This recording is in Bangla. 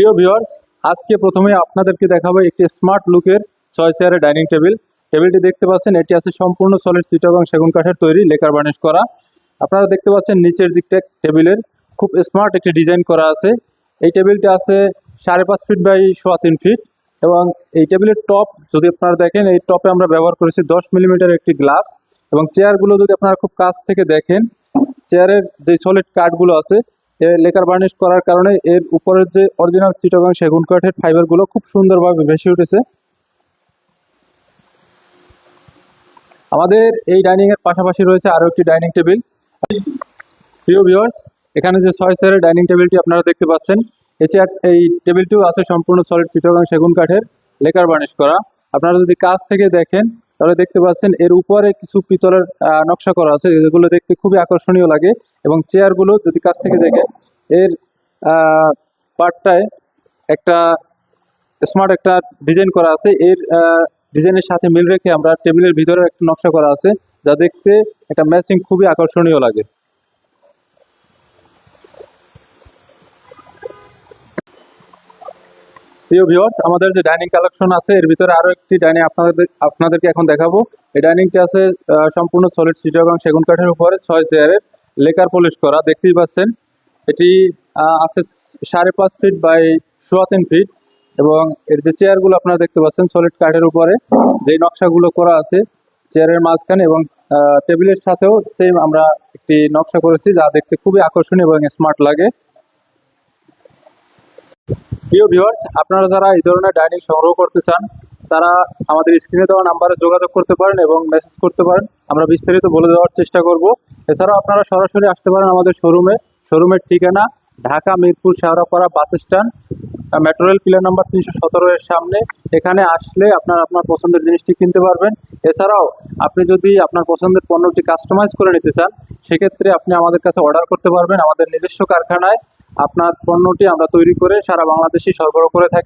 প্রিয় ভিউয়ার্স, আজকে প্রথমে আপনাদেরকে দেখাবো একটি স্মার্ট লুকের ছয় চেয়ারের ডাইনিং টেবিল। টেবিলটি দেখতে পাচ্ছেন, এটি আছে সম্পূর্ণ সলিড সিট এবং সেগুন কাঠের তৈরি, লেকার বার্নিশ করা। আপনারা দেখতে পাচ্ছেন, নিচের দিকটা টেবিলের খুব স্মার্ট একটি ডিজাইন করা আছে। এই টেবিলটি আছে সাড়ে পাঁচ ফিট বাই সোয়া তিন ফিট এবং এই টেবিলের টপ যদি আপনারা দেখেন, এই টপে আমরা ব্যবহার করেছি দশ মিলিমিটার একটি গ্লাস এবং চেয়ারগুলো যদি আপনারা খুব কাছ থেকে দেখেন চেয়ারের যে সলিড কাঠগুলো আছে লেকার বার্নিশ করার কারণে এর উপরের যে অরিজিনাল চিটাগাং সেগুন কাঠের ফাইবারগুলো খুব সুন্দরভাবে ভেসে উঠেছে। আমাদের এই ডাইনিং এর পাশাপাশি রয়েছে আরও একটি ডাইনিং টেবিল প্রিয় ভিউয়ার্স এখানে যে ছয় চেয়ারের ডাইনিং টেবিলটি আপনারা দেখতে পাচ্ছেন, এই চেয়ার এই টেবিলটিও আছে সম্পূর্ণ সলিড চিটাগাং সেগুন কাঠের লেকার বার্নিশ করা। আপনারা যদি কাছ থেকে দেখেন, তাহলে দেখতে পাচ্ছেন এর উপরে কিছু পিতলের নকশা করা আছে, যেগুলো দেখতে খুবই আকর্ষণীয় লাগে এবং চেয়ারগুলো যদি কাছ থেকে দেখেন এর পার্টটায় একটা স্মার্ট একটা ডিজাইন করা আছে। এর ডিজাইনের সাথে মিল রেখে আমরা টেবিলের ভিতরে একটা নকশা করা আছে, যা দেখতে একটা ম্যাচিং খুবই আকর্ষণীয় লাগে। প্রিয় ভিউয়ার্স আমাদের যে ডাইনিং কালেকশন আছে, এর ভিতরে আরও একটি ডাইনিং আপনাদের, আপনাদেরকে এখন দেখাবো। এই ডাইনিংটি আছে সম্পূর্ণ সলিড চিটাগং সেগুন কাঠের উপরে, ছয় চেয়ারের লেকার পলিশ করা, দেখতেই পাচ্ছেন। এটি আছে সাড়ে পাঁচ ফিট বাই সোয়া তিন ফিট এবং এর যে চেয়ারগুলো আপনারা দেখতে পাচ্ছেন সলিড কাঠের উপরে যে নকশাগুলো করা আছে চেয়ারের মাঝখানে এবং টেবিলের সাথেও সেম আমরা একটি নকশা করেছি যা দেখতে খুবই আকর্ষণীয় এবং স্মার্ট লাগে। প্রিয় ভিউয়ার্স আপনারা যারা এই ধরনের ডাইনিং সংগ্রহ করতে চান তারা আমাদের স্ক্রিনে দেওয়া নাম্বারে যোগাযোগ করতে পারেন এবং মেসেজ করতে পারেন। আমরা বিস্তারিত বলে দেওয়ার চেষ্টা করব। এছাড়াও আপনারা সরাসরি আসতে পারেন আমাদের শোরুমে শোরুমের ঠিকানা Dhaka, Mirpur Shewrapara bus stand metro rail pillar number তিনশো সতেরো এর সামনে। এখানে আসলে আপনার আপনার পছন্দের জিনিসটি কিনতে পারবেন। এছাড়াও আপনি যদি আপনার পছন্দের পণ্যটি কাস্টমাইজ করে নিতে চান, সেক্ষেত্রে আপনি আমাদের কাছে অর্ডার করতে পারবেন। আমাদের নিজস্ব কারখানায় আপনার পণ্যটি আমরা তৈরি করে সারা বাংলাদেশে সরবরাহ করে থাকি।